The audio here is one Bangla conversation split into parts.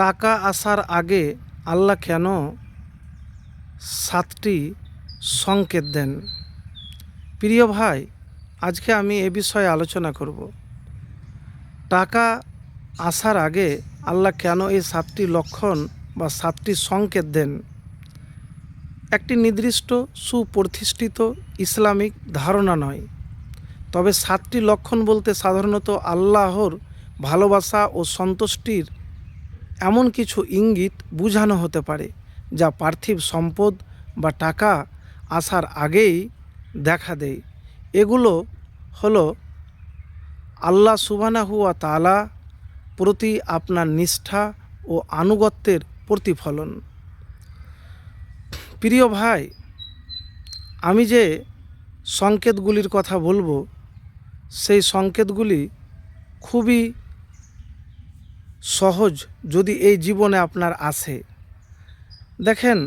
টাকা আসার আগে আল্লাহ কেন সাতটি সংকেত দেন? প্রিয় ভাই, আজকে আমি এ বিষয়ে আলোচনা করব। টাকা আসার আগে আল্লাহ কেন এই সাতটি লক্ষণ বা সাতটি সংকেত দেন? একটি নির্দিষ্ট সুপ্রতিষ্ঠিত ইসলামিক ধারণা নয়। তবে সাতটি লক্ষণ বলতে সাধারণত আল্লাহর ভালোবাসা ও সন্তুষ্টির এমন কিছু ইঙ্গিত বুঝানো হতে পারে, যা পার্থিব সম্পদ বা টাকা আসার আগেই দেখা দেয়। এগুলো হলো, আল্লাহ সুবানাহুয়া তালা প্রতি আপনার নিষ্ঠা ও আনুগত্যের প্রতিফলন। প্রিয় ভাই, আমি যে সংকেতগুলির কথা বলব, সেই সংকেতগুলি খুবই সহজ যদি এই জীবনে আপনার আসে দেখেন,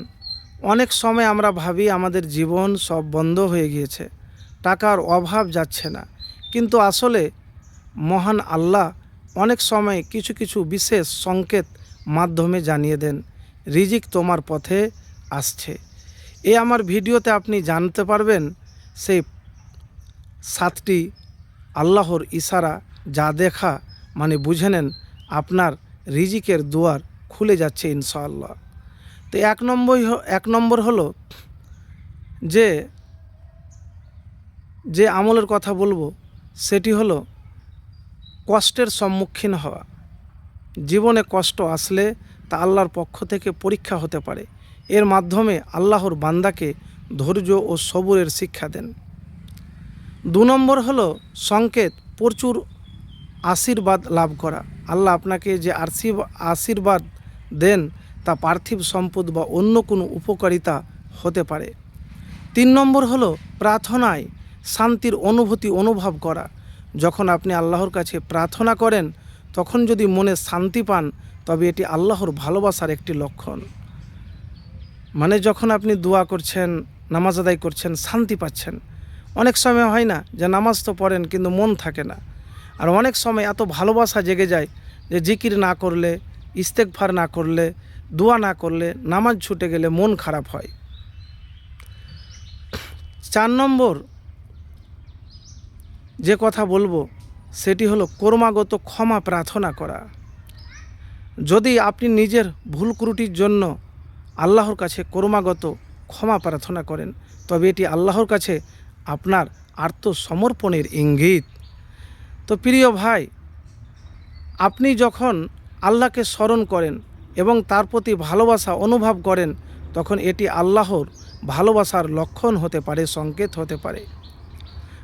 অনেক সময় আমরা ভাবি আমাদের জীবন সব বন্ধ হয়ে গিয়েছে, টাকার অভাব যাচ্ছে না। কিন্তু আসলে মহান আল্লাহ অনেক সময় কিছু কিছু বিশেষ সংকেত মাধ্যমে জানিয়ে দেন, রিজিক তোমার পথে আসছে। এ আমার ভিডিওতে আপনি জানতে পারবেন সেই সাতটি আল্লাহর ইশারা যা দেখা মানে বুঝে নেন আপনার রিজিকের দুয়ার খুলে যাচ্ছে ইনশাআল্লাহ। তো এক নম্বর এক নম্বর হলো যে যে আমলের কথা বলব, সেটি হলো কষ্টের সম্মুখীন হওয়া। জীবনে কষ্ট আসলে তা আল্লাহর পক্ষ থেকে পরীক্ষা হতে পারে। এর মাধ্যমে আল্লাহর বান্দাকে ধৈর্য ও সবুরের শিক্ষা দেন। দু নম্বর হলো সংকেত প্রচুর আশীর্বাদ লাভ করা। আল্লাহ আপনাকে যে আশীর্বাদ আশীর্বাদ দেন, তা পার্থিব সম্পদ বা অন্য কোনো উপকারিতা হতে পারে। তিন নম্বর হলো প্রার্থনায় শান্তির অনুভূতি অনুভব করা। যখন আপনি আল্লাহর কাছে প্রার্থনা করেন, তখন যদি মনে শান্তি পান, তবে এটি আল্লাহর ভালোবাসার একটি লক্ষণ। মানে যখন আপনি দোয়া করছেন, নামাজ আদায় করছেন, শান্তি পাচ্ছেন। অনেক সময় হয় না যে নামাজ তো পড়েন, কিন্তু মন থাকে না। আর অনেক সময় এত ভালোবাসা জেগে যায় যে জিকির না করলে ইস্তেকফার না করলে, দোয়া না করলে নামাজ ছুটে গেলে মন খারাপ হয়। চার নম্বর যে কথা বলব, সেটি হলো কর্মাগত ক্ষমা প্রার্থনা করা। যদি আপনি নিজের ভুল ত্রুটির জন্য আল্লাহর কাছে কর্মাগত ক্ষমা প্রার্থনা করেন, তবে এটি আল্লাহর কাছে আপনার আত্মসমর্পণের ইঙ্গিত। তো প্রিয় ভাই, আপনি যখন আল্লাহকে স্মরণ করেন এবং তার প্রতি ভালোবাসা অনুভব করেন, তখন এটি আল্লাহর ভালোবাসার লক্ষণ হতে পারে, সংকেত হতে পারে।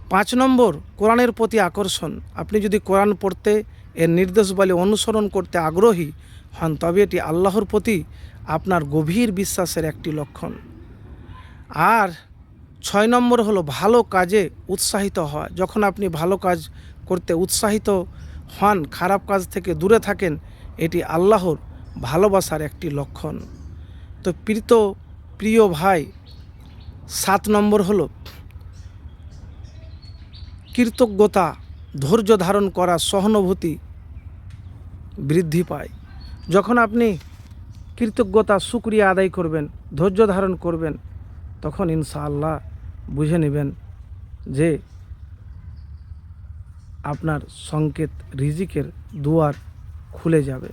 পাঁচ নম্বর, কোরআনের প্রতি আকর্ষণ। আপনি যদি কোরআন পড়তে, এর নির্দেশবলী অনুসরণ করতে আগ্রহী হন, তবে এটি আল্লাহর প্রতি আপনার গভীর বিশ্বাসের একটি লক্ষণ। আর ছয় নম্বর হলো ভালো কাজে উৎসাহিত হওয়া। যখন আপনি ভালো কাজ করতে উৎসাহিত হন, খারাপ কাজ থেকে দূরে থাকেন, এটি আল্লাহর ভালোবাসার একটি লক্ষণ। তো প্রীত প্রিয় ভাই, সাত নম্বর হলো কৃতজ্ঞতা, ধৈর্য ধারণ করা, সহানুভূতি বৃদ্ধি পায়। যখন আপনি কৃতজ্ঞতা সুক্রিয়া আদায় করবেন, ধৈর্য ধারণ করবেন, তখন ইনশাআল্লাহ বুঝে নেবেন যে আপনার সংকেত রিজিকের দুয়ার খুলে যাবে।